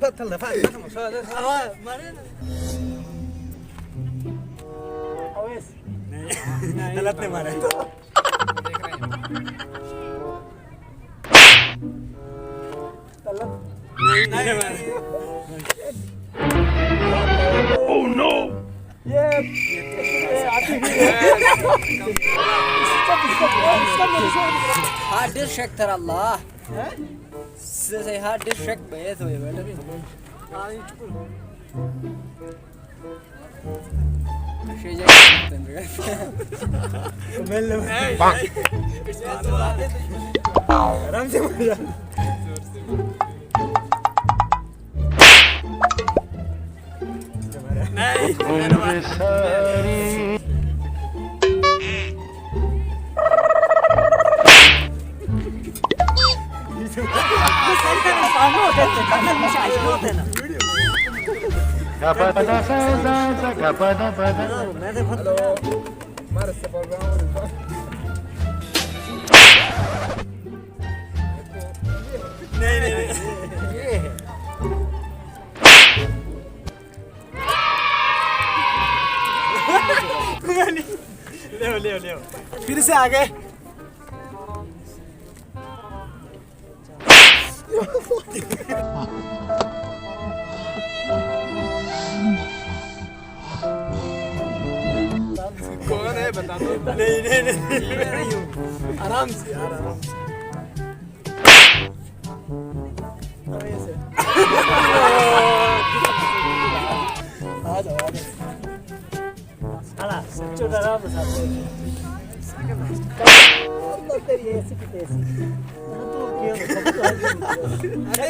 Pátala, pátala, pátala. Ah, Mariana. Oes. Dalate mare. Oh no! Yeah. Ha bir şekter Allah. He? Size say hard disk bayet hoye beta. हाँ ये चुप Şey jacket. Mail आराम से बोल यार नहीं नहीं नहीं ये है ले ले ले फिर से आ गए है बता दो नहीं नहीं नहीं मैं नहीं हूँ आराम से यार आराम से अरे ऐसे। आ जाओ आ जाओ अला सच्चो डरा बस आप तेरी ऐसी की तैसी ना तो क्या अरे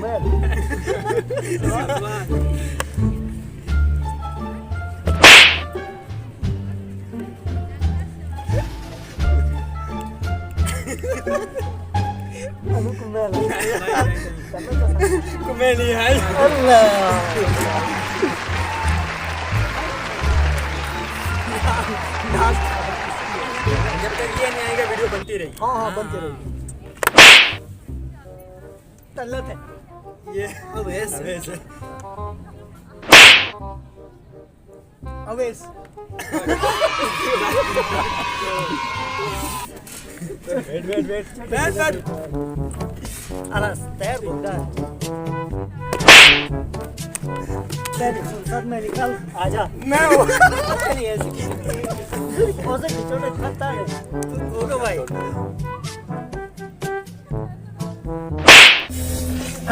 यार तू बघ आला आराम आला चल चल चल चल चल ना तयार तो बघ रे हेल्मेट तो बनवू Ano kumela? मैं नहीं है Allah. जब तक ये नहीं आएगा वीडियो बनती रहेगी हाँ हाँ बनते रहेगी तल्लत है ये Avesh Avesh Avesh wait wait wait बैठ बैठ अनास तैयार बोलता है। में निकल। आजा। मैं हूँ नहीं ऐसे ऐसे छोटे खाता है भाई।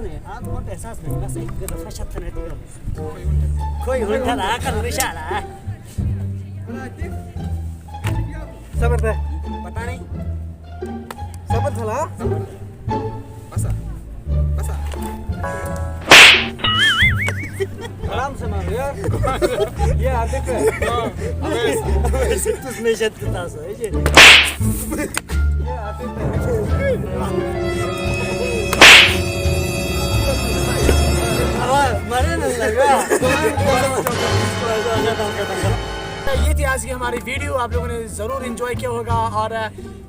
नहीं आज बहुत एहसास नहीं बस एक दफा शत नहीं दिया कोई उल्टा रहा कर विशाला सबर पे पता नहीं सबर थला बसा बसा आराम से मार यार ये आते के तू नहीं शत करता सो ये ये ये थी आज की हमारी वीडियो। आप लोगों ने ज़रूर इंजॉय किया होगा और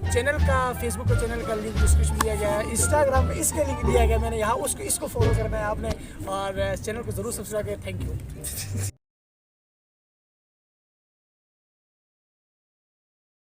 चैनल का फेसबुक का चैनल का लिंक डिस्क्रिप्शन दिया गया है इंस्टाग्राम पर इसका लिंक दिया गया मैंने यहाँ, उसको, इसको फॉलो करना है आपने और चैनल को ज़रूर सब्सक्राइब किया थैंक यू